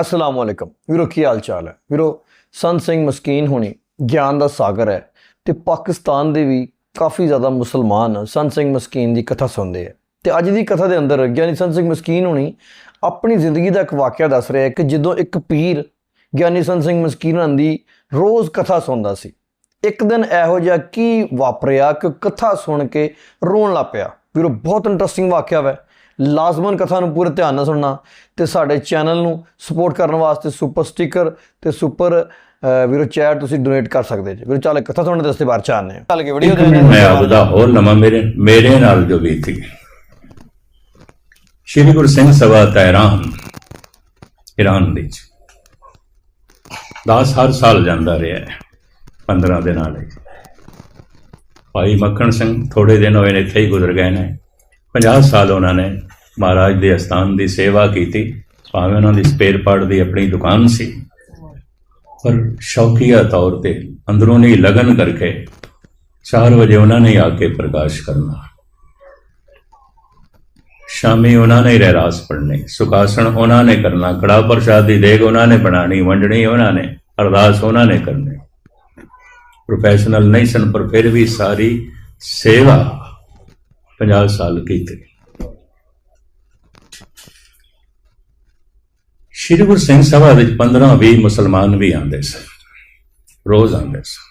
ਅਸਲਾਮ ਵਾਲੇਕਮ ਵੀਰੋ, ਕੀ ਹਾਲ ਚਾਲ ਹੈ? ਵੀਰੋ, ਸੰਤ ਸਿੰਘ ਮਸਕੀਨ ਹੋਣੀ ਗਿਆਨ ਦਾ ਸਾਗਰ ਹੈ ਤੇ ਪਾਕਿਸਤਾਨ ਦੇ ਵੀ ਕਾਫੀ ਜ਼ਿਆਦਾ ਮੁਸਲਮਾਨ ਸੰਤ ਸਿੰਘ ਮਸਕੀਨ ਦੀ ਕਥਾ ਸੁਣਦੇ ਆ। ਤੇ ਅੱਜ ਦੀ ਕਥਾ ਦੇ ਅੰਦਰ ਗਿਆਨੀ ਸੰਤ ਸਿੰਘ ਮਸਕੀਨ ਹੋਣੀ ਆਪਣੀ ਜ਼ਿੰਦਗੀ ਦਾ ਇੱਕ ਵਾਕਿਆ ਦੱਸ ਰਿਹਾ ਹੈ ਕਿ ਜਦੋਂ ਇੱਕ ਪੀਰ ਗਿਆਨੀ ਸੰਤ ਸਿੰਘ ਮਸਕੀਨ ਦੀ ਰੋਜ਼ ਕਥਾ ਸੁਣਦਾ ਸੀ, ਇੱਕ ਦਿਨ ਇਹੋ ਜਿਹਾ ਕੀ ਵਾਪਰਿਆ ਕਿ ਕਥਾ ਸੁਣ ਕੇ ਰੋਣ ਲੱਗ ਪਿਆ। ਵੀਰੋ, ਬਹੁਤ ਇੰਟਰਸਟਿੰਗ ਵਾਕਿਆ ਹੈ ਲਾਜ਼ਮਨ ਕਥਾ ਨੂੰ ਪੂਰੇ ਧਿਆਨ ਨਾਲ ਸੁਣਨਾ ਤੇ ਸਾਡੇ ਚੈਨਲ ਨੂੰ ਸਪੋਰਟ ਕਰਨ ਵਾਸਤੇ ਸੁਪਰ ਸਟicker ਤੇ ਸੁਪਰ ਵੀਰੋ ਚੈਟ ਤੁਸੀਂ ਡੋਨੇਟ ਕਰ ਸਕਦੇ ਜੀ। ਵੀਰੋ ਚੱਲ ਕਥਾ ਸੁਣਨ ਦੇ ਵਾਸਤੇ ਬਾਹਰ ਚਾਹਨੇ ਹਾਂ ਚੱਲ ਕੇ ਵੀਡੀਓ ਦੇ ਮੈਂ ਆਪਦਾ ਹੋਰ ਲਵਾਂ ਮੇਰੇ ਮੇਰੇ ਨਾਲ ਜੋ ਬੀਤੀ। ਸ਼੍ਰੀ ਗੁਰੂ ਸਿੰਘ ਸਭਾ ਤਹਿਰਾਨ ਇਰਾਨ ਵਿੱਚ। ਦਾਸ ਹਰ ਸਾਲ ਜਾਂਦਾ ਰਿਹਾ ਹੈ 15 ਦਿਨਾਂ ਲਈ। ਭਾਈ ਮੱਖਣ ਸਿੰਘ ਥੋੜੇ ਦਿਨ ਹੋਏ ਨੇ ਇੱਥੇ ਹੀ ਗੁਜ਼ਰ ਗਏ ਨੇ। 50 ਸਾਲ ਉਹਨਾਂ ਨੇ ਮਹਾਰਾਜ ਦੇ ਅਸਥਾਨ ਦੀ ਸੇਵਾ ਕੀਤੀ। ਭਾਵੇਂ ਉਹਨਾਂ ਦੀ ਸਪੇਅਰ ਪਾਰਟ ਦੀ ਆਪਣੀ ਦੁਕਾਨ ਸੀ। ਪਰ ਸ਼ੌਕੀਆ ਤੌਰ ਤੇ ਅੰਦਰੂਨੀ ਲਗਨ ਕਰਕੇ 4 ਵਜੇ ਉਹਨਾਂ ਨੇ ਆ ਕੇ ਪ੍ਰਕਾਸ਼ ਕਰਨਾ। ਸ਼ਾਮੀ ਉਹਨਾਂ ਨੇ ਰਹਿਰਾਸ ਪੜ੍ਹਨੀ। ਸੁਖਾਸਣ ਉਹਨਾਂ ਨੇ ਕਰਨਾ। ਕੜਾ ਪ੍ਰਸ਼ਾਦ ਦੀ ਦੇਗ ਉਹਨਾਂ ਨੇ ਬਣਾਣੀ ਵੰਡਣੀ ਉਹਨਾਂ ਨੇ। ਅਰਦਾਸ ਉਹਨਾਂ ਨੇ ਕਰਨੀ। ਪ੍ਰੋਫੈਸ਼ਨਲ ਨਹੀਂ ਸਨ, ਪਰ ਫਿਰ ਵੀ ਸਾਰੀ ਸੇਵਾ 50 ਸਾਲ ਕੀਤੀ। ਸ਼੍ਰੀ ਗੁਰੂ ਸਿੰਘ ਸਭਾ ਵਿੱਚ 15 20 ਮੁਸਲਮਾਨ ਵੀ ਆਉਂਦੇ ਸਨ, ਰੋਜ਼ ਆਉਂਦੇ ਸਨ।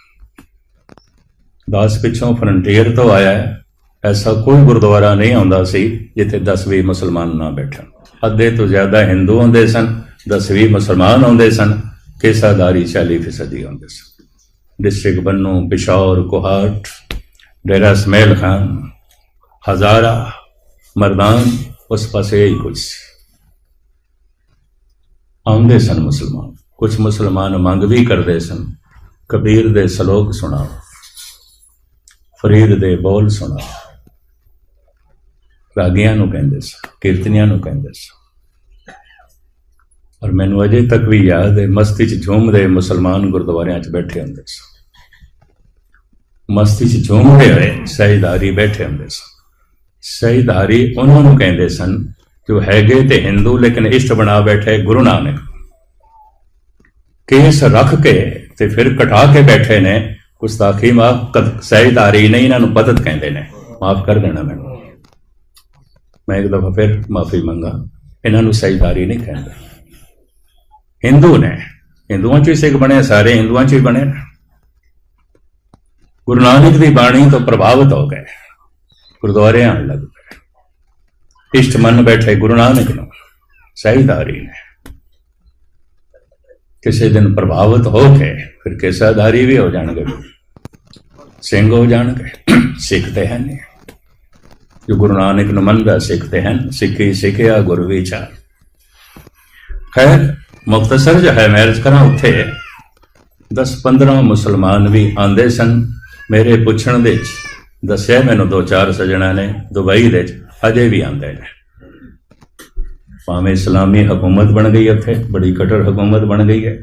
ਦਾਸ ਪਿੱਛੋਂ ਫਰੰਟੀਅਰ ਤੋਂ ਆਇਆ ਐਸਾ ਕੋਈ ਗੁਰਦੁਆਰਾ ਨਹੀਂ ਆਉਂਦਾ ਸੀ ਜਿੱਥੇ 10 20 ਮੁਸਲਮਾਨ ਨਾ ਬੈਠਣ। ਅੱਧੇ ਤੋਂ ਜ਼ਿਆਦਾ ਹਿੰਦੂ ਆਉਂਦੇ ਸਨ 10 20 ਮੁਸਲਮਾਨ ਆਉਂਦੇ ਸਨ ਕੇਸਾਦਾਰੀ 40 ਫੀਸਦੀ ਆਉਂਦੇ ਸਨ। ਡਿਸਟ੍ਰਿਕਟ ਬੰਨੂ ਪਿਸ਼ੌਰ, ਕੋਹਾਟ, ਡੇਰਾ ਸਮੇਲ ਖਾਨ, ਹਜ਼ਾਰਾ, ਮਰਦਾਨ, ਉਸ ਪਾਸੇ ਹੀ ਕੁਝ ਸੀ। ਆਉਂਦੇ ਸਨ ਮੁਸਲਮਾਨ। ਕੁਝ ਮੁਸਲਮਾਨ ਮੰਗ ਵੀ ਕਰਦੇ ਸਨ, ਕਬੀਰ ਦੇ ਸ਼ਲੋਕ ਸੁਣਾਓ, ਫਰੀਦ ਦੇ ਬੋਲ ਸੁਣਾਓ। ਰਾਗੀਆਂ ਨੂੰ ਕਹਿੰਦੇ ਸਨ, ਕੀਰਤਨੀਆਂ ਨੂੰ ਕਹਿੰਦੇ ਸਨ। ਔਰ ਮੈਨੂੰ ਅਜੇ ਤੱਕ ਵੀ ਯਾਦ ਹੈ, ਮਸਤੀ 'ਚ ਝੂਮਦੇ ਮੁਸਲਮਾਨ ਗੁਰਦੁਆਰਿਆਂ 'ਚ ਬੈਠੇ ਹੁੰਦੇ ਸਨ। ਮਸਤੀ 'ਚ ਝੂਮਦੇ ਹੋਏ ਸਹਿਦਾਰੀ ਬੈਠੇ ਹੁੰਦੇ ਸਨ। ਸਹਿਦਾਰੀ ਉਹਨਾਂ ਨੂੰ ਕਹਿੰਦੇ ਸਨ ਜੋ ਹੈਗੇ ਤੇ ਹਿੰਦੂ ਲੇਕਿਨ ਇਸ਼ਟ ਬਣਾ ਬੈਠੇ ਗੁਰੂ ਨਾਨਕ। ਕੇਸ ਰੱਖ ਕੇ ਤੇ ਫਿਰ ਕਟਾ ਕੇ ਬੈਠੇ ਨੇ, ਗੁਸਤਾਖੀ ਮਾਫ ਕਦ ਸਹਿਦਾਰੀ ਨਹੀਂ ਇਹਨਾਂ ਨੂੰ ਪਦਤ ਕਹਿੰਦੇ ਨੇ। ਮਾਫ ਕਰ ਦੇਣਾ ਮੈਨੂੰ। ਮੈਂ ਇੱਕ ਦਫਾ ਫਿਰ ਮਾਫੀ ਮੰਗਾ। ਇਹਨਾਂ ਨੂੰ ਸਹਿਦਾਰੀ ਨਹੀਂ ਕਹਿੰਦੇ। ਹਿੰਦੂ ਨੇ ਹਿੰਦੂਆਂ ਚੋਂ ਹੀ ਸਿੱਖ ਬਣੇ ਸਾਰੇ ਹਿੰਦੂਆਂ ਚ ਹੀ ਬਣੇ ਨੇ ਗੁਰੂ ਨਾਨਕ ਦੀ ਬਾਣੀ ਤੋਂ ਪ੍ਰਭਾਵਿਤ ਹੋ ਗਏ। ਗੁਰਦੁਆਰੇ ਆਉਣ ਲੱਗ। ਪਏ ਇਸ਼ਟ ਮੰਨ ਬੈਠੇ ਗੁਰੂ ਨਾਨਕ ਨੂੰ ਸਹਿਦਾਰੀ ਨੇ ਕਿਸੇ ਦਿਨ ਪ੍ਰਭਾਵਿਤ ਹੋ ਕੇ ਫਿਰ ਕੇਸਾਦਾਰੀ ਵੀ ਹੋ ਜਾਣਗੇ ਸਿੰਘ ਹੋ ਜਾਣਗੇ ਸਿੱਖਦੇ ਹਨ ਜੋ ਗੁਰੂ ਨਾਨਕ ਨੂੰ ਮੰਨਦਾ ਸਿੱਖਦੇ ਹਨ ਸਿੱਖੀ ਸਿੱਖਿਆ ਗੁਰੂ ਵਿਚਾਰ ਖੈਰ ਮੁਖਤਸਰ ਜੋ ਹੈ ਮੈਰਿਜ ਕਰਾਂ ਉੱਥੇ 10-15 ਮੁਸਲਮਾਨ ਵੀ ਆਂਦੇ ਸਨ ਮੇਰੇ ਪੁੱਛਣ ਦੇ ਵਿੱਚ ਦੱਸਿਆ ਮੈਨੂੰ ਦੋ ਚਾਰ ਸਜਣਾ ਨੇ ਦੁਬਈ ਦੇ ਵਿੱਚ ਅਜੇ ਵੀ ਆਂਦੇ ਨੇ। ਭਾਵੇਂ ਇਸਲਾਮੀ ਹਕੂਮਤ ਬਣ ਗਈ ਉੱਥੇ, ਬੜੀ ਕਟਰ ਹਕੂਮਤ ਬਣ ਗਈ ਹੈ,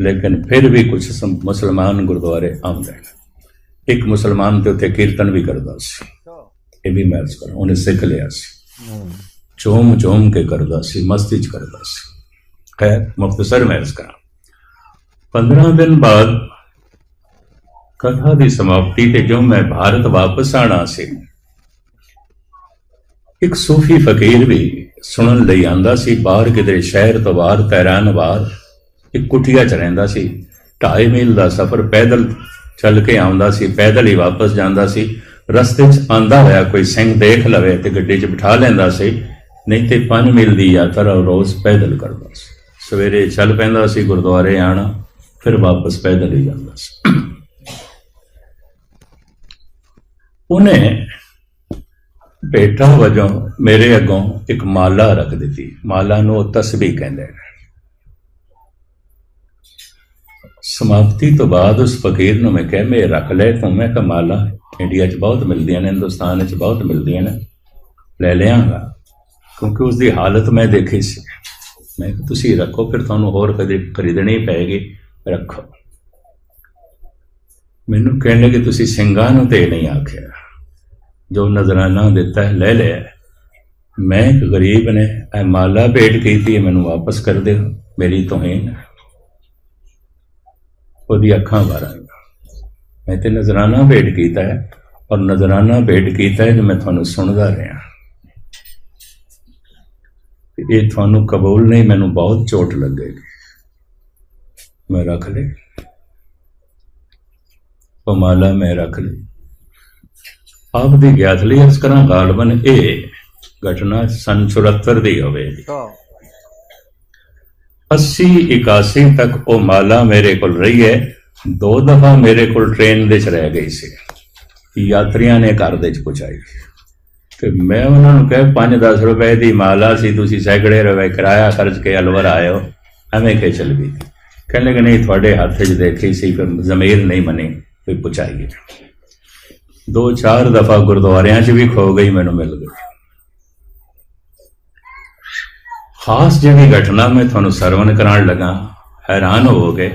ਲੇਕਿਨ ਫਿਰ ਵੀ ਕੁਝ ਮੁਸਲਮਾਨ ਗੁਰਦੁਆਰੇ ਆਉਂਦੇ ਨੇ। ਇੱਕ ਮੁਸਲਮਾਨ ਤੇ ਉੱਥੇ ਕੀਰਤਨ ਵੀ ਕਰਦਾ ਸੀ। ਇਹ ਵੀ ਮੈਰਿਜ ਕਰ ਉਹਨੇ ਸਿੱਖ ਲਿਆ ਸੀ। ਚੋਮ ਚੋਮ ਕੇ ਕਰਦਾ ਸੀ ਮਸਤੀ ਚ ਕਰਦਾ ਸੀ। ਖੈਰ ਮੁਖਤਸਰ ਮੈਰਿਜ ਕਰਾਂ। 15 ਦਿਨ ਬਾਅਦ ਕਥਾ ਦੀ ਸਮਾਪਤੀ ਤੇ ਜੋ ਮੈਂ ਭਾਰਤ ਵਾਪਸ ਆਣਾ ਸੀ ਇੱਕ ਸੂਫੀ ਫਕੀਰ ਵੀ ਸੁਣਨ ਲਈ ਆਂਦਾ ਸੀ, ਬਾਹਰ ਕਿਤੇ ਸ਼ਹਿਰ ਤੋਂ ਬਾਹਰ ਤਹਿਰਾਨ ਬਾਹਰ, ਇੱਕ ਕੁਟੀਆ ਚ ਰਹਿੰਦਾ ਸੀ। 2.5 ਮੀਲ ਦਾ ਸਫ਼ਰ ਪੈਦਲ ਚੱਲ ਕੇ ਆਉਂਦਾ ਸੀ, ਪੈਦਲ ਹੀ ਵਾਪਸ ਜਾਂਦਾ ਸੀ। ਰਸਤੇ 'ਚ ਆਂਦਾ ਹੋਇਆ ਕੋਈ ਸਿੰਘ ਦੇਖ ਲਵੇ ਤੇ ਗੱਡੀ 'ਚ ਬਿਠਾ ਲੈਂਦਾ ਸੀ, ਨਹੀਂ ਤੇ 5 ਮੀਲ ਦੀ ਯਾਤਰਾ ਰੋਜ਼ ਪੈਦਲ ਕਰਦਾ ਸੀ। ਸਵੇਰੇ ਚੱਲ ਪੈਂਦਾ ਸੀ ਗੁਰਦੁਆਰੇ ਆਣਾ, ਫਿਰ ਵਾਪਸ ਪੈਦਲ ਹੀ ਜਾਂਦਾ ਸੀ। ਉਹਨੇ ਬੇਟਾ ਵਜੋਂ ਮੇਰੇ ਅੱਗੋਂ ਇੱਕ ਮਾਲਾ ਰੱਖ ਦਿੱਤੀ। ਮਾਲਾ ਨੂੰ ਉਹ ਤਸਬੀਹ ਕਹਿੰਦੇ ਨੇ ਸਮਾਪਤੀ ਤੋਂ ਬਾਅਦ ਉਸ ਫਕੀਰ ਨੂੰ ਮੈਂ ਕਿਹਾ, ਮੈਂ ਰੱਖ ਲੈ ਤੂੰ। ਮੈਂ ਕਿਹਾ, ਮਾਲਾ, ਇੰਡੀਆ 'ਚ ਬਹੁਤ ਮਿਲਦੀਆਂ ਨੇ, ਹਿੰਦੁਸਤਾਨ 'ਚ ਬਹੁਤ ਮਿਲਦੀਆਂ ਨੇ। ਲੈ ਲਿਆਂਗਾ। ਕਿਉਂਕਿ ਉਸ ਦੀ ਹਾਲਤ ਮੈਂ ਦੇਖੀ ਸੀ। ਮੈਂ ਕਿਹਾ, ਤੁਸੀਂ ਰੱਖੋ, ਫਿਰ ਤੁਹਾਨੂੰ ਹੋਰ ਕਦੇ ਖਰੀਦਣੀ ਪਏਗੀ ਰੱਖੋ। ਮੈਨੂੰ ਕਹਿਣ ਲੱਗੇ, ਤੁਸੀਂ ਸਿੰਘਾਂ ਨੂੰ ਤੇ ਨਹੀਂ ਆਖਿਆ। ਜੋ ਨਜ਼ਰਾਨਾ ਦਿੱਤਾ ਹੈ, ਲੈ ਲਿਆ ਮੈਂ ਇੱਕ ਗਰੀਬ ਨੇ, ਇਹ ਮਾਲਾ ਭੇਟ ਕੀਤੀ ਹੈ, ਮੈਨੂੰ ਵਾਪਸ ਕਰ ਦਿਓ, ਮੇਰੀ ਤੋਹੀਨ। ਹੈ। ਉਹਦੀ ਅੱਖਾਂ ਭਰ ਮੈਂ ਤੇ ਨਜ਼ਰਾਨਾ ਭੇਟ ਕੀਤਾ ਹੈ, ਔਰ ਨਜ਼ਰਾਨਾ ਭੇਟ ਕੀਤਾ ਹੈ, ਜੋ ਮੈਂ ਤੁਹਾਨੂੰ ਸੁਣਦਾ ਰਿਹਾ। ਇਹ ਤੁਹਾਨੂੰ ਕਬੂਲ ਨਹੀਂ, ਮੈਨੂੰ ਬਹੁਤ ਚੋਟ ਲੱਗੇਗੀ। ਮੈਂ ਰੱਖ ਲਈ। ਉਹ ਮਾਲਾ ਮੈਂ ਰੱਖ ਲਈ। ਆਪ ਦੀ ਗਿਆਤ ਲਈ ਇਸ ਕਰਾਂ ਗਾਲਬਨ ਇਹ ਘਟਨਾ ਸੰਨ 74 ਦੀ ਹੋਵੇ 80 81 ਤੱਕ ਉਹ ਮਾਲਾ ਮੇਰੇ ਕੋਲ ਰਹੀ ਹੈ। ਦੋ ਦਫਾ ਮੇਰੇ ਕੋਲ ਟ੍ਰੇਨ ਦੇ ਚ ਰਹਿ ਗਈ ਸੀ। ਯਾਤਰੀਆਂ ਨੇ ਘਰ ਦੇ ਚ ਪਹੁੰਚਾਈ ਤੇ ਮੈਂ ਉਹਨਾਂ ਨੂੰ ਕਹੇ 5-10 ਰੁਪਏ ਦੀ ਮਾਲਾ ਸੀ ਤੁਸੀਂ ਸੈਂਕੜੇ ਰੁਪਏ ਕਿਰਾਇਆ ਖਰਚ ਕੇ ਅਲਵਰ ਆਏ ਹੋ। ਐਵੇਂ ਕਿ ਚੱਲ ਗਈ ਕਹਿਣ ਲੱਗੇ ਨਹੀਂ ਤੁਹਾਡੇ ਹੱਥ 'ਚ ਦੇਖੀ ਸੀ ਫਿਰ ਜ਼ਮੀਰ ਨਹੀਂ ਮਨੀ ਵੀ ਪਹੁੰਚਾਈਏ ਦੋ ਚਾਰ ਦਫਾ ਗੁਰਦੁਆਰਿਆਂ 'ਚ ਵੀ ਖੋ ਗਈ ਮੈਨੂੰ ਮਿਲ ਗਈ ਖਾਸ ਜਿਹੜੀ ਘਟਨਾ ਮੈਂ ਤੁਹਾਨੂੰ ਸਰਵਨ ਕਰਾਉਣ ਲੱਗਾ, ਹੈਰਾਨ ਹੋ ਹੋਵੋਗੇ,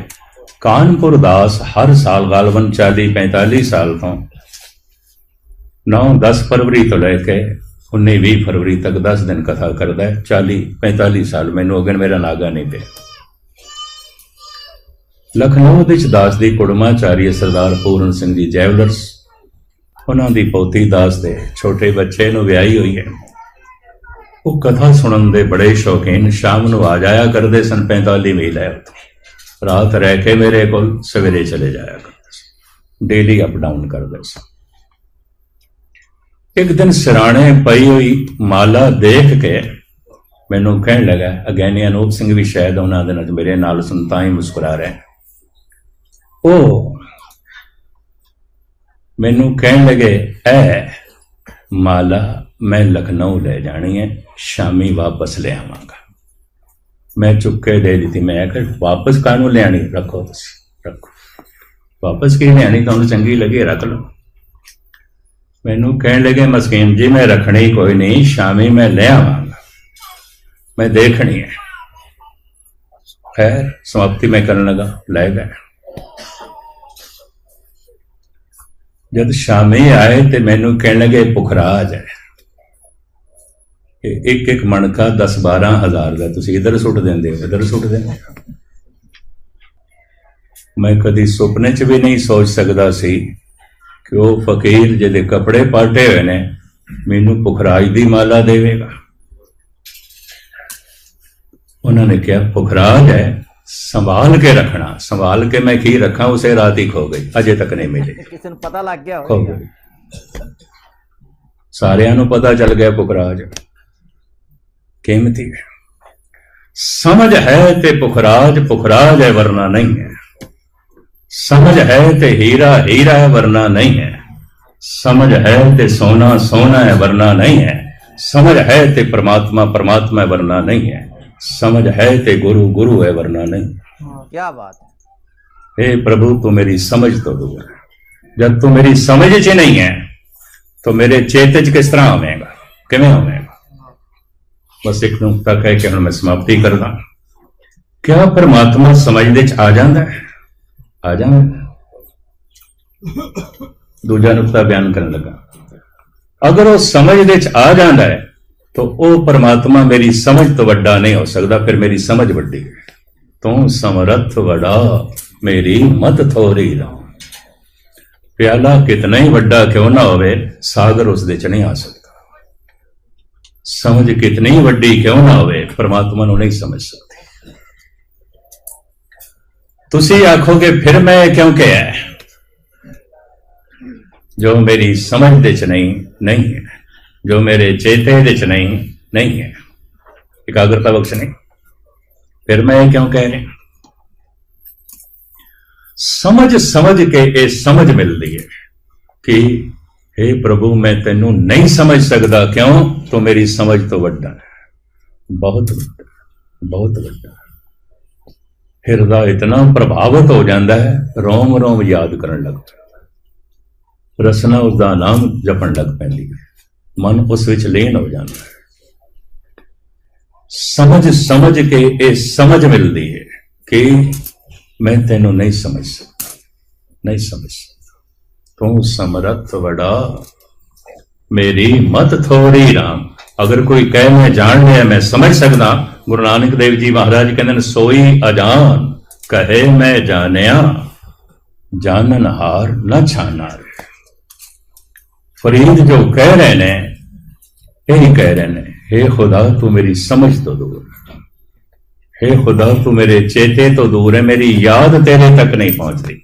ਕਾਨਪੁਰ ਦਾਸ ਹਰ ਸਾਲ ਗਾਲਬਨ 40 45 ਸਾਲ ਤੋਂ 9 10 ਫਰਵਰੀ ਤੋਂ ਲੈ ਕੇ 19 20 ਫਰਵਰੀ ਤੱਕ 10 ਦਿਨ ਕਥਾ ਕਰਦਾ ਹੈ 40 45 ਸਾਲ ਮੈਨੂੰ ਅਗਨ ਮੇਰਾ ਨਾਗਾ ਨਹੀਂ ਪਿਆ। ਲਖਨਊ ਵਿੱਚ ਦਾਸ ਦੀ ਕੁੜਮਾਚਾਰੀ ਸਰਦਾਰ ਪੂਰਨ ਸਿੰਘ ਜੀ ਜੈਵਲਰਸ ਉਹਨਾਂ ਦੀ ਪੋਤੀ ਦਾਸ ਦੇ ਛੋਟੇ ਬੱਚੇ ਨੂੰ ਵਿਆਹੀ ਹੋਈ ਹੈ। ਉਹ ਕਥਾ ਸੁਣਨ ਦੇ ਬੜੇ ਸ਼ੌਕੀਨ ਸ਼ਾਮ ਨੂੰ ਆ ਜਾਇਆ ਕਰਦੇ ਸਨ 45 ਮੀਲ ਹੈ ਉੱਥੋਂ। ਰਾਤ ਰਹਿ ਕੇ ਮੇਰੇ ਕੋਲ ਸਵੇਰੇ ਚਲੇ ਜਾਇਆ ਕਰਦੇ ਸੀ ਡੇਲੀ ਅਪ ਡਾਊਨ ਕਰਦੇ ਸਨ। ਇੱਕ ਦਿਨ ਸਿਰਾਣੇ ਪਈ ਹੋਈ ਮਾਲਾ ਦੇਖ ਕੇ ਮੈਨੂੰ ਕਹਿਣ ਲੱਗਾ, ਅਗੈਨੀ ਅਨੂਪ ਸਿੰਘ ਵੀ ਸ਼ਾਇਦ ਉਹਨਾਂ ਦੇ ਨਾਲ ਮੇਰੇ ਨਾਲ ਸੁਣਤਾ ਹੀ ਮੁਸਕਰਾ ਰਹੇ ਉਹ ਮੈਨੂੰ ਕਹਿਣ ਲੱਗੇ, ਐ, ਮਾਲਾ, ਮੈਂ ਲਖਨਊ ਲੈ ਜਾਣੀ ਹੈ ਸ਼ਾਮੀ ਵਾਪਸ ਲੈ ਆਵਾਂਗਾ। ਮੈਂ ਚੁੱਕ ਕੇ ਦੇ ਦਿੱਤੀ, ਮੈਂ ਕਿ ਵਾਪਸ ਕਾਹਨੂੰ ਲਿਆਣੀ ਰੱਖੋ ਤੁਸੀਂ, ਰੱਖੋ। ਵਾਪਸ ਕੀ ਲਿਆਣੀ ਤੁਹਾਨੂੰ ਚੰਗੀ ਲੱਗੇ, ਰੱਖ ਲਓ। ਮੈਨੂੰ ਕਹਿਣ ਲੱਗੇ, ਮਸਕੀਨ ਜੀ, ਮੈਂ ਰੱਖਣੀ ਕੋਈ ਨਹੀਂ, ਸ਼ਾਮੀ ਮੈਂ ਲੈ ਆਵਾਂਗਾ। ਮੈਂ ਦੇਖਣੀ ਹੈ ਖੈਰ, ਸਮਾਪਤੀ ਮੈਂ ਕਰਨ ਲੱਗਾ, ਲੈ ਗਏ। ਜਦ ਸ਼ਾਮੀ ਆਏ ਤੇ ਮੈਨੂੰ ਕਹਿਣ ਲੱਗੇ ਪੁਖਰਾਜ ਹੈ। ਇੱਕ ਇੱਕ ਮਣਕਾ 10 12 ਹਜ਼ਾਰ ਦਾ, ਤੁਸੀਂ ਇਧਰ ਸੁੱਟ ਦਿੰਦੇ ਹੋ? ਇਧਰ ਸੁੱਟ ਦਿੰਦੇ ਹੋ? ਮੈਂ ਕਦੀ ਸੁਪਨੇ 'ਚ ਵੀ ਨਹੀਂ ਸੋਚ ਸਕਦਾ ਸੀ ਕਿ ਉਹ ਫਕੀਰ ਜਿਹਦੇ ਕੱਪੜੇ ਪਾਟੇ ਹੋਏ ਨੇ, ਮੈਨੂੰ ਪੁਖਰਾਜ ਦੀ ਮਾਲਾ ਦੇਵੇਗਾ। ਉਹਨਾਂ ਨੇ ਕਿਹਾ, ਪੁਖਰਾਜ ਹੈ? ਸੰਭਾਲ ਕੇ ਰੱਖਣਾ ਸੰਭਾਲ ਕੇ ਮੈਂ ਕੀ ਰੱਖਾਂ ਉਸੇ ਰਾਤ ਹੀ ਖੋ ਗਈ ਅਜੇ ਤੱਕ ਨਹੀਂ ਮਿਲੀ। ਕਿਸੇ ਨੂੰ ਪਤਾ ਲੱਗ ਗਿਆ ਹੋਵੇਗਾ ਸਾਰਿਆਂ ਨੂੰ ਪਤਾ ਚੱਲ ਗਿਆ ਪੁਖਰਾਜ ਕੀਮਤੀ ਹੈ। ਸਮਝ ਹੈ ਤੇ ਪੁਖਰਾਜ ਪੁਖਰਾਜ ਹੈ ਵਰਨਾ ਨਹੀਂ ਹੈ। ਸਮਝ ਹੈ ਤੇ ਹੀਰਾ ਹੀਰਾ ਹੈ ਵਰਨਾ ਨਹੀਂ ਹੈ। ਸਮਝ ਹੈ ਤੇ ਸੋਨਾ ਸੋਨਾ ਹੈ ਵਰਨਾ ਨਹੀਂ ਹੈ। ਸਮਝ ਹੈ ਤੇ ਪ੍ਰਮਾਤਮਾ ਪ੍ਰਮਾਤਮਾ ਹੈ ਵਰਨਾ ਨਹੀਂ ਹੈ। समझ है ते गुरु गुरु है वरना नहीं। हाँ, क्या बात है। हे प्रभु तू मेरी समझ तो दूर जब तू मेरी समझ च नहीं है तो मेरे चेत च किस तरह आवेगा किमें आवेगा बस एक नुकता कह के हम मैं समाप्ति करदा। क्या परमात्मा समझ दे आ जाता है? आ जाता दूजा नुकता बयान कर लगा। अगर वो समझ दे आ जाता है ਜਾਂਦਾ ਹੈ ਤਾਂ ਉਹ ਪਰਮਾਤਮਾ ਮੇਰੀ ਸਮਝ ਤੋਂ ਵੱਡਾ ਨਹੀਂ ਹੋ ਸਕਦਾ, ਫਿਰ ਮੇਰੀ ਸਮਝ ਵੱਡੀ ਤੂੰ ਸਮਰੱਥ ਵਡਾ, ਮੇਰੀ ਮਤ ਥੋਰੀ ਰਾਮ। ਪਿਆਲਾ ਕਿਤਨਾ ਹੀ ਵੱਡਾ ਕਿਉਂ ਨਾ ਹੋਵੇ, ਸਾਗਰ ਉਸ ਦੇ ਚ ਨਹੀਂ ਆ ਸਕਦਾ। ਸਮਝ ਕਿਤਨੀ ਵੱਡੀ ਕਿਉਂ ਨਾ ਹੋਵੇ, ਪਰਮਾਤਮਾ ਨੂੰ ਨਹੀਂ ਸਮਝ ਸਕਦੇ। ਤੁਸੀਂ ਆਖੋਗੇ, ਫਿਰ ਮੈਂ ਇਹ ਕਿਉਂ ਕਿਹਾ ਜੋ ਮੇਰੀ ਸਮਝ ਦੇ ਚ ਨਹੀਂ ਨਹੀਂ ਹੈ। ਜੋ ਮੇਰੇ ਚੇਤੇ ਦੇ ਚ ਨਹੀਂ ਨਹੀਂ ਹੈ। ਇਕਾਗਰਤਾ ਬਖਸ਼ ਨਹੀਂ। ਫਿਰ ਮੈਂ ਇਹ ਕਿਉਂ ਕਹਿ ਰਿਹਾ? ਸਮਝ ਸਮਝ ਕੇ ਇਹ ਸਮਝ ਮਿਲਦੀ ਹੈ ਕਿ हे ਪ੍ਰਭੂ, ਮੈਂ ਤੈਨੂੰ ਨਹੀਂ ਸਮਝ ਸਕਦਾ। ਕਿਉਂ? ਤੂੰ ਮੇਰੀ ਸਮਝ ਤੋਂ ਵੱਡਾ ਹੈ। ਬਹੁਤ ਵੱਡਾ ਬਹੁਤ ਵੱਡਾ ਹਿਰਦਾ ਇਤਨਾ ਪ੍ਰਭਾਵਿਤ ਹੋ ਜਾਂਦਾ ਹੈ ਰੋਮ ਰੋਮ ਯਾਦ ਕਰਨ ਲੱਗਦਾ ਰਸਨਾ ਉਸ ਦਾ ਨਾਮ ਜਪਣ ਲੱਗ ਪੈਂਦੀ ਹੈ। ਮਨ ਉਸ ਵਿੱਚ ਲੀਨ ਹੋ ਜਾਂਦਾ ਹੈ। ਸਮਝ ਸਮਝ ਕੇ ਇਹ ਸਮਝ ਮਿਲਦੀ ਹੈ ਕਿ ਮੈਂ ਤੈਨੂੰ ਨਹੀਂ ਸਮਝ ਸਕਦਾ। ਨਹੀਂ ਸਮਝ ਸਕਦਾ। ਤੂੰ ਸਮਰੱਥ ਵਡਾ। ਮੇਰੀ ਮਤ ਥੋੜੀ ਰਾਮ। ਅਗਰ ਕੋਈ ਕਹੇ, ਮੈਂ ਜਾਣ ਲਿਆ ਮੈਂ ਸਮਝ ਸਕਦਾ। ਗੁਰੂ ਨਾਨਕ ਦੇਵ ਜੀ ਮਹਾਰਾਜ ਕਹਿੰਦੇ ਨੇ, ਸੋਈ ਅਜਾਨ, ਕਹੇ ਮੈਂ ਜਾਣਿਆ। ਜਾਣਨ ਹਾਰ ਨਾ ਛਾਨਾ ਰੇ ਫਰੀਦ ਜੋ ਕਹਿ ਰਹੇ ਨੇ ਇਹੀ ਕਹਿ ਰਹੇ ਨੇ हे खुदा तू मेरी समझ तो दूर हे खुदा तू मेरे चेते तो दूर है मेरी याद तेरे तक नहीं पहुंचती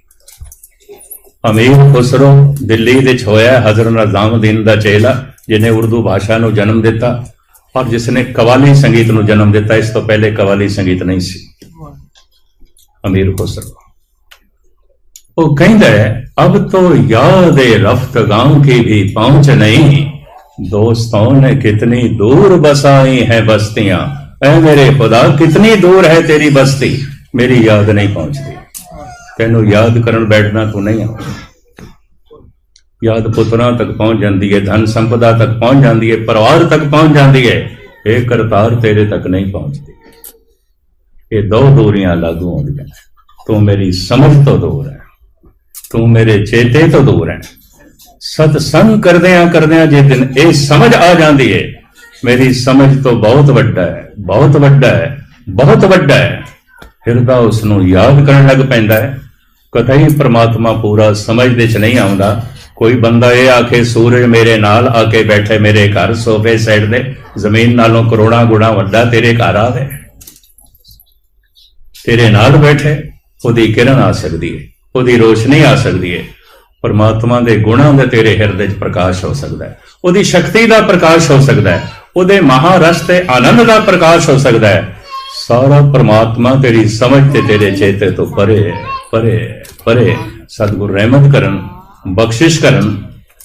ਅਮੀਰ ਖੁਸਰੋ ਦਿੱਲੀ ਵਿੱਚ ਹੋਇਆ ਹਜ਼ਰਤ ਨਿਜ਼ਾਮੁਦੀਨ ਦਾ ਚੇਲਾ ਜਿਹਨੇ ਉਰਦੂ ਭਾਸ਼ਾ ਨੂੰ ਜਨਮ ਦਿੱਤਾ ਔਰ ਜਿਸ ਨੇ ਕਵਾਲੀ ਸੰਗੀਤ ਨੂੰ ਜਨਮ ਦਿੱਤਾ ਇਸ ਤੋਂ ਪਹਿਲੇ ਕਵਾਲੀ ਸੰਗੀਤ ਨਹੀਂ ਸੀ ਅਮੀਰ ਖੁਸਰੋ ਉਹ ਕਹਿੰਦਾ ਹੈ ਅਬ तो याद रफ्तगां की भी पहुंच नहीं दोस्तों ने कितनी दूर बसाई है बस्तियां ऐ मेरे खुदा कितनी दूर है तेरी बस्ती मेरी याद नहीं पहुंचती ਤੈਨੂੰ ਯਾਦ ਕਰਨ ਬੈਠਣਾ ਤੂੰ ਨਹੀਂ ਆਉਂਦਾ ਯਾਦ ਪੁੱਤਰਾਂ ਤੱਕ ਪਹੁੰਚ ਜਾਂਦੀ ਹੈ ਧਨ ਸੰਪਦਾ ਤੱਕ ਪਹੁੰਚ ਜਾਂਦੀ ਹੈ ਪਰਿਵਾਰ ਤੱਕ ਪਹੁੰਚ ਜਾਂਦੀ ਹੈ ਇਹ ਕਰਤਾਰ ਤੇਰੇ ਤੱਕ ਨਹੀਂ ਪਹੁੰਚਦੀ ਇਹ ਦੋ ਦੂਰੀਆਂ ਲਾਗੂ ਹੁੰਦੀਆਂ ਤੂੰ ਮੇਰੀ ਸਮਝ ਤੋਂ ਦੂਰ ਹੈ ਤੂੰ ਮੇਰੇ ਚੇਤੇ ਤੋਂ ਦੂਰ ਹੈ ਸਤ ਸੰਗ ਕਰਦਿਆਂ ਕਰਦਿਆਂ ਜੇ ਦਿਨ ਇਹ ਸਮਝ ਆ ਜਾਂਦੀ ਹੈ ਮੇਰੀ ਸਮਝ ਤੋਂ ਬਹੁਤ ਵੱਡਾ ਹੈ, ਬਹੁਤ ਵੱਡਾ ਹੈ, ਬਹੁਤ ਵੱਡਾ ਹੈ। ਹਿਰਦਾ ਉਸ ਨੂੰ ਯਾਦ ਕਰਨ ਲੱਗ ਪੈਂਦਾ ਹੈ। ਕਥਈ ਪ੍ਰਮਾਤਮਾ ਪੂਰਾ ਸਮਝ ਦੇ ਚ ਨਹੀਂ ਆਉਂਦਾ। ਕੋਈ ਬੰਦਾ ਇਹ ਆ ਕੇ ਸੂਰਜ ਮੇਰੇ ਨਾਲ ਆ ਕੇ ਬੈਠੇ, ਮੇਰੇ ਘਰ ਸੋਫੇ ਸਾਈਡ ਦੇ, ਜ਼ਮੀਨ ਨਾਲੋਂ ਕਰੋੜਾਂ ਗੁਣਾ ਵੱਡਾ ਤੇਰੇ ਘਰ ਆਵੇ। ਤੇਰੇ ਨਾਲ ਬੈਠੇ, ਉਹਦੀ ਕਿਰਨ ਆ ਸਕਦੀ ਹੈ ਉਹਦੀ ਰੋਸ਼ਨੀ ਆ ਸਕਦੀ ਹੈ ਪਰਮਾਤਮਾ ਦੇ ਗੁਣਾਂ ਦੇ ਤੇਰੇ ਹਿਰਦੇ 'ਚ ਪ੍ਰਕਾਸ਼ ਹੋ ਸਕਦਾ ਹੈ ਉਹਦੀ ਸ਼ਕਤੀ ਦਾ ਪ੍ਰਕਾਸ਼ ਹੋ ਸਕਦਾ ਹੈ ਉਹਦੇ ਮਹਾਰਸ ਤੇ ਆਨੰਦ ਦਾ ਪ੍ਰਕਾਸ਼ ਹੋ ਸਕਦਾ ਹੈ ਸਾਰਾ ਪਰਮਾਤਮਾ ਤੇਰੀ ਸਮਝ ਤੇ ਤੇਰੇ ਚੇਤੇ ਤੋਂ ਪਰੇ ਪਰੇ ਪਰੇ ਸਤਿਗੁਰ ਰਹਿਮਤ ਕਰਨ, ਬਖਸ਼ਿਸ਼ ਕਰਨ,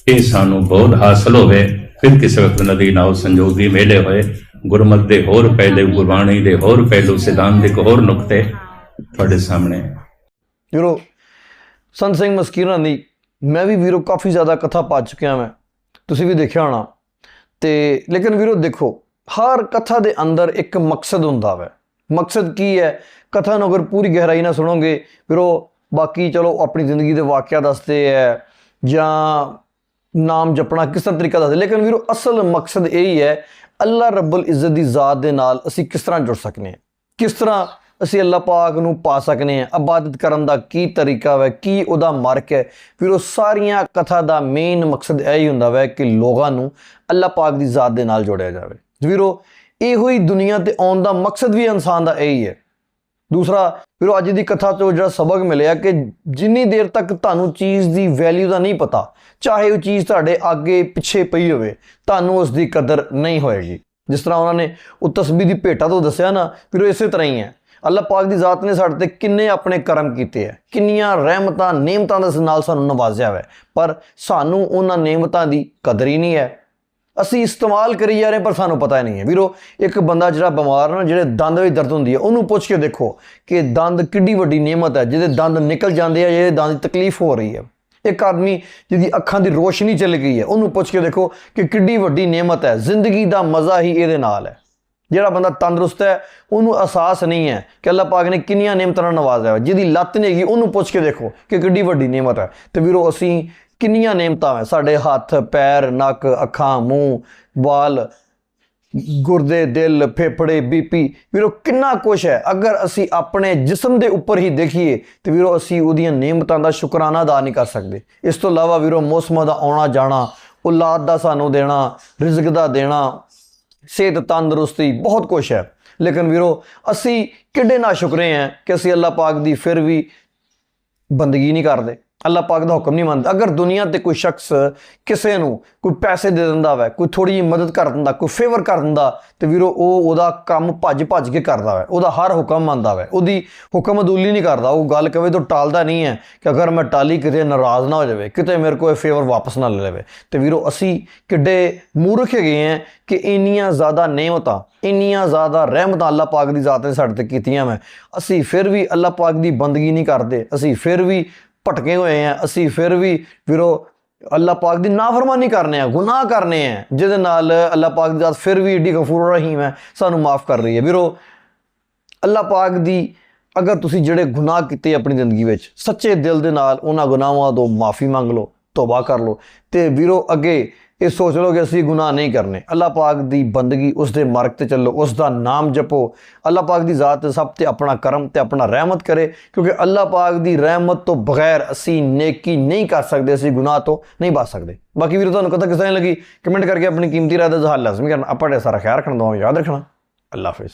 ਇਹ ਸਾਨੂੰ ਬਹੁਤ ਹਾਸਲ ਹੋਵੇ। ਫਿਰ ਕਿਸੇ ਵਕਤ ਨਦੀ ਨਾਲ ਸੰਜੋਗੀ ਮੇਲੇ ਹੋਏ। ਗੁਰਮਤ ਦੇ ਹੋਰ ਪਹਿਲੇ, ਗੁਰਬਾਣੀ ਦੇ ਹੋਰ ਪਹਿਲੂ, ਸਿਧਾਂਤ ਸਿਧਾਂਤਿਕ ਹੋਰ ਨੁਕਤੇ ਤੁਹਾਡੇ ਸਾਹਮਣੇ। ਵੀਰੋ ਸੰਤ ਸਿੰਘ ਮਸਕੀਰਾਂ ਦੀ ਮੈਂ ਵੀ ਵੀਰੋ ਕਾਫੀ ਜ਼ਿਆਦਾ ਕਥਾ ਪਾ ਚੁੱਕਿਆ ਮੈਂ। ਤੁਸੀਂ ਵੀ ਦੇਖਿਆ ਹੋਣਾ। ਤੇ ਲੇਕਿਨ ਵੀਰੋ ਦੇਖੋ, ਹਰ ਕਥਾ ਦੇ ਅੰਦਰ ਇੱਕ ਮਕਸਦ ਹੁੰਦਾ ਵੈ। ਮਕਸਦ ਕੀ ਹੈ? ਕਥਾ ਨੂੰ ਅਗਰ ਪੂਰੀ ਗਹਿਰਾਈ ਨਾਲ ਸੁਣੋਗੇ, ਵੀਰੋ, ਬਾਕੀ ਚਲੋ ਆਪਣੀ ਜ਼ਿੰਦਗੀ ਦੇ ਵਾਕਿਆ ਦੱਸਦੇ ਹੈ ਜਾਂ ਨਾਮ ਜਪਣਾ ਕਿਸ ਤਰ੍ਹਾਂ ਤਰੀਕਾ ਦੱਸਦੇ। ਲੇਕਿਨ ਵੀਰੋ, ਅਸਲ ਮਕਸਦ ਇਹ ਹੀ ਹੈ ਅੱਲਾ ਰੱਬੁਲ ਇੱਜ਼ਤ ਦੀ ਜ਼ਾਤ ਦੇ ਨਾਲ ਅਸੀਂ ਕਿਸ ਤਰ੍ਹਾਂ ਜੁੜ ਸਕਨੇ ਹਾਂ ਕਿਸ ਤਰ੍ਹਾਂ ਅਸੀਂ ਅੱਲਾਹ ਪਾਕ ਨੂੰ ਪਾ ਸਕਨੇ ਹਾਂ ਇਬਾਦਤ ਕਰਨ ਦਾ ਕੀ ਤਰੀਕਾ ਹੈ ਕੀ ਉਹਦਾ ਮਾਰਕ ਹੈ? ਫਿਰ ਉਹ ਸਾਰੀਆਂ ਕਥਾ ਦਾ ਮੇਨ ਮਕਸਦ ਇਹ ਹੀ ਹੁੰਦਾ ਹੈ ਕਿ ਲੋਕਾਂ ਨੂੰ ਅੱਲਾਹ ਪਾਕ ਦੀ ਜ਼ਾਤ ਦੇ ਨਾਲ ਜੋੜਿਆ ਜਾਵੇ। ਵੀਰੋ, ਇਹੋ ਹੀ ਦੁਨੀਆ ਤੇ ਆਉਣ ਦਾ ਮਕਸਦ ਵੀ ਇਨਸਾਨ ਦਾ ਇਹੀ ਹੈ। ਦੂਸਰਾ ਵੀਰੋ ਅੱਜ ਦੀ ਕਥਾ ਤੋਂ ਜਿਹੜਾ ਸਬਕ ਮਿਲਿਆ ਕਿ ਜਿੰਨੀ ਦੇਰ ਤੱਕ ਤੁਹਾਨੂੰ ਚੀਜ਼ ਦੀ ਵੈਲਿਊ ਦਾ ਨਹੀਂ ਪਤਾ, ਚਾਹੇ ਉਹ ਚੀਜ਼ ਤੁਹਾਡੇ ਅੱਗੇ ਪਿੱਛੇ ਪਈ ਹੋਵੇ, ਤੁਹਾਨੂੰ ਉਸ ਦੀ ਕਦਰ ਨਹੀਂ ਹੋਏਗੀ। ਜਿਸ ਤਰ੍ਹਾਂ ਉਹਨਾਂ ਨੇ ਉਹ ਤਸਬੀਹ ਦੀ ਭੇਟਾ ਤੋਂ ਦੱਸਿਆ ਨਾ, ਫਿਰ ਉਹ ਇਸੇ ਤਰ੍ਹਾਂ ਹੀ ਹੈ। ਅੱਲਾ ਪਾਕ ਦੀ ਜ਼ਾਤ ਨੇ ਸਾਡੇ ਤੇ ਕਿੰਨੇ ਆਪਣੇ ਕਰਮ ਕੀਤੇ ਹੈ ਕਿੰਨੀਆਂ ਰਹਿਮਤਾਂ, ਨੇਮਤਾਂ ਦੇ ਨਾਲ ਸਾਨੂੰ ਨਵਾਜ਼ਿਆ ਹੋਇਆ ਪਰ ਸਾਨੂੰ ਉਹਨਾਂ ਨੇਮਤਾਂ ਦੀ ਕਦਰ ਹੀ ਨਹੀਂ ਹੈ। ਅਸੀਂ ਇਸਤੇਮਾਲ ਕਰੀ ਜਾ ਰਹੇ ਪਰ ਸਾਨੂੰ ਪਤਾ ਹੀ ਨਹੀਂ ਹੈ। ਵੀਰੋ, ਇੱਕ ਬੰਦਾ ਜਿਹੜਾ ਬਿਮਾਰ ਨਾ, ਜਿਹੜੇ ਦੰਦ ਵਿੱਚ ਦਰਦ ਹੁੰਦੀ ਹੈ, ਉਹਨੂੰ ਪੁੱਛ ਕੇ ਦੇਖੋ ਕਿ ਦੰਦ ਕਿੱਡੀ ਵੱਡੀ ਨਿਯਮਤ ਹੈ, ਜਿਹਦੇ ਦੰਦ ਨਿਕਲ ਜਾਂਦੇ ਆ, ਜਿਹਦੇ ਦੰਦ ਦੀ ਤਕਲੀਫ ਹੋ ਰਹੀ ਹੈ। ਇੱਕ ਆਦਮੀ ਜਿਹਦੀ ਅੱਖਾਂ ਦੀ ਰੋਸ਼ਨੀ ਚਲੀ ਗਈ ਹੈ, ਉਹਨੂੰ ਪੁੱਛ ਕੇ ਦੇਖੋ ਕਿ ਕਿੱਡੀ ਵੱਡੀ ਨਿਯਮਤ ਹੈ। ਜ਼ਿੰਦਗੀ ਦਾ ਮਜ਼ਾ ਹੀ ਇਹਦੇ ਨਾਲ ਹੈ। ਜਿਹੜਾ ਬੰਦਾ ਤੰਦਰੁਸਤ ਹੈ, ਉਹਨੂੰ ਅਹਿਸਾਸ ਨਹੀਂ ਹੈ ਕਿ ਅੱਲਾਹ ਪਾਕ ਨੇ ਕਿੰਨੀਆਂ ਨੇਮਤਾਂ ਨਾਲ ਨਵਾਜ਼ਿਆ ਹੈ ਜਿਹਦੀ ਲੱਤ ਨਹੀਂ ਹੈਗੀ, ਉਹਨੂੰ ਪੁੱਛ ਕੇ ਦੇਖੋ ਕਿ ਕਿੱਡੀ ਵੱਡੀ ਨੇਮਤ ਹੈ। ਤੇ ਵੀਰੋ, ਅਸੀਂ ਕਿੰਨੀਆਂ ਨੇਮਤਾਂ ਹੈ? ਸਾਡੇ ਹੱਥ, ਪੈਰ, ਨੱਕ, ਅੱਖਾਂ, ਮੂੰਹ, ਵਾਲ, ਗੁਰਦੇ, ਦਿਲ, ਫੇਫੜੇ, ਬੀਪੀ। ਵੀਰੋ, ਕਿੰਨਾ ਕੁਛ ਹੈ। ਅਗਰ ਅਸੀਂ ਆਪਣੇ ਜਿਸਮ ਦੇ ਉੱਪਰ ਹੀ ਦੇਖੀਏ, ਤੇ ਵੀਰੋ, ਅਸੀਂ ਉਹਦੀਆਂ ਨੇਮਤਾਂ ਦਾ ਸ਼ੁਕਰਾਨਾ ਅਦਾ ਨਹੀਂ ਕਰ ਸਕਦੇ। ਇਸ ਤੋਂ ਇਲਾਵਾ ਵੀਰੋ, ਮੌਸਮਾਂ ਦਾ ਆਉਣਾ ਜਾਣਾ ਔਲਾਦ ਦਾ ਸਾਨੂੰ ਦੇਣਾ, ਰਿਜ਼ਕ ਦਾ ਦੇਣਾ ਸਿਹਤ ਤੰਦਰੁਸਤੀ ਬਹੁਤ ਕੁਛ ਹੈ। ਲੇਕਿਨ ਵੀਰੋ, ਅਸੀਂ ਕਿੱਡੇ ਨਾ ਸ਼ੁਕਰੇ ਹਾਂ ਕਿ ਅਸੀਂ ਅੱਲਾਹ ਪਾਕ ਦੀ ਫਿਰ ਵੀ ਬੰਦਗੀ ਨਹੀਂ ਕਰਦੇ। ਅੱਲਾਹ ਪਾਕ ਦਾ ਹੁਕਮ ਨਹੀਂ ਮੰਨਦਾ। ਅਗਰ ਦੁਨੀਆ ਤੇ ਕੋਈ ਸ਼ਖਸ ਕਿਸੇ ਨੂੰ ਕੋਈ ਪੈਸੇ ਦੇ ਦਿੰਦਾ ਵਾ, ਕੋਈ ਥੋੜੀ ਜਿਹੀ ਮਦਦ ਕਰ ਦਿੰਦਾ, ਕੋਈ ਫੇਵਰ ਕਰ ਦਿੰਦਾ, ਤੇ ਵੀਰੋ ਉਹ ਉਹਦਾ ਕੰਮ ਭੱਜ ਭੱਜ ਕੇ ਕਰਦਾ ਵੈ। ਉਹਦਾ ਹਰ ਹੁਕਮ ਮੰਨਦਾ ਵੈ। ਉਹਦੀ ਹੁਕਮ ਅਦੂਲੀ ਨਹੀਂ ਕਰਦਾ। ਉਹ ਗੱਲ ਕਵੇ ਤਾਂ ਟਾਲਦਾ ਨਹੀਂ ਹੈ ਕਿ ਅਗਰ ਮੈਂ ਟਾਲੀ ਕਿਤੇ ਨਾਰਾਜ਼ ਨਾ ਹੋ ਜਾਵੇ, ਕਿਤੇ ਮੇਰੇ ਕੋਲ ਇਹ ਫੇਵਰ ਵਾਪਸ ਨਾ ਲੈ ਲਵੇ। ਤੇ ਵੀਰੋ ਅਸੀਂ ਕਿੱਡੇ ਮੂਰਖ ਹੈਗੇ ਆ ਕਿ ਇੰਨੀਆਂ ਜ਼ਿਆਦਾ ਨੇਮਤਾਂ, ਇੰਨੀਆਂ ਜ਼ਿਆਦਾ ਰਹਿਮਤਾਂ ਅੱਲਾਹ ਪਾਕ ਦੀ ਜ਼ਾਤ ਨੇ ਸਾਡੇ ਤੇ ਕੀਤੀਆਂ ਮੈਂ ਅਸੀਂ ਫਿਰ ਵੀ ਅੱਲਾਹ ਪਾਕ ਦੀ ਬੰਦਗੀ ਨਹੀਂ ਕਰਦੇ। ਅਸੀਂ ਫਿਰ ਵੀ ਭਟਕੇ ਹੋਏ ਆ, ਅਸੀਂ ਫਿਰ ਵੀ ਵੀਰੋ ਅੱਲਾਹ ਪਾਕ ਦੀ ਨਾਫਰਮਾਨੀ ਕਰਨੇ ਆ, ਗੁਨਾਹ ਕਰਨੇ ਆ, ਜਿਹਦੇ ਨਾਲ ਅੱਲਾਹ ਪਾਕ ਦੀ ਜ਼ਾਤ ਫਿਰ ਵੀ ਏਡੀ ਗਫੂਰ ਰਹੀਮ ਹੈ, ਸਾਨੂੰ ਮਾਫ ਕਰ ਰਹੀ ਹੈ। ਵੀਰੋ, ਅੱਲਾਹ ਪਾਕ ਦੀ ਅਗਰ ਤੁਸੀਂ ਜਿਹੜੇ ਗੁਨਾਹ ਕੀਤੇ ਆਪਣੀ ਜ਼ਿੰਦਗੀ ਵਿੱਚ, ਸੱਚੇ ਦਿਲ ਦੇ ਨਾਲ ਉਹਨਾਂ ਗੁਨਾਹਾਂ ਤੋਂ ਮਾਫੀ ਮੰਗ ਲਓ, ਤੋਬਾ ਕਰ ਲਓ। ਤੇ ਵੀਰੋ, ਅੱਗੇ ਇਹ ਸੋਚ ਲਓ ਕਿ ਅਸੀਂ ਗੁਨਾਹ ਨਹੀਂ ਕਰਨੇ। ਅੱਲਾਹ ਪਾਕ ਦੀ ਬੰਦਗੀ ਉਸ ਦੇ ਮਾਰਗ ਤੇ ਚੱਲੋ, ਉਸ ਦਾ ਨਾਮ ਜਪੋ। ਅੱਲਾਹ ਪਾਕ ਦੀ ਜ਼ਾਤ ਸਭ ਤੇ ਆਪਣਾ ਕਰਮ ਤੇ ਆਪਣਾ ਰਹਿਮਤ ਕਰੇ, ਕਿਉਂਕਿ ਅੱਲਾਹ ਪਾਕ ਦੀ ਰਹਿਮਤ ਤੋਂ ਬਗੈਰ ਅਸੀਂ ਨੇਕੀ ਨਹੀਂ ਕਰ ਸਕਦੇ, ਅਸੀਂ ਗੁਨਾਹ ਤੋਂ ਨਹੀਂ ਬਚ ਸਕਦੇ। ਬਾਕੀ ਵੀਰੋ, ਤੁਹਾਨੂੰ ਕਥਾ ਕਿਸ ਤਰ੍ਹਾਂ ਦੀ ਲੱਗੀ? ਕਮੈਂਟ ਕਰਕੇ ਆਪਣੀ ਕੀਮਤੀ ਰਾਏ ਦਾ ਇਜ਼ਹਾਰ ਲਾਜ਼ਮੀ ਕਰਨਾ। ਆਪਾਂ ਸਾਰਾ ਖਿਆਲ ਰੱਖਣਾ, ਦੁਆਵਾਂ ਯਾਦ ਰੱਖਣਾ। ਅੱਲਾਹ ਹਾਫਿਜ਼।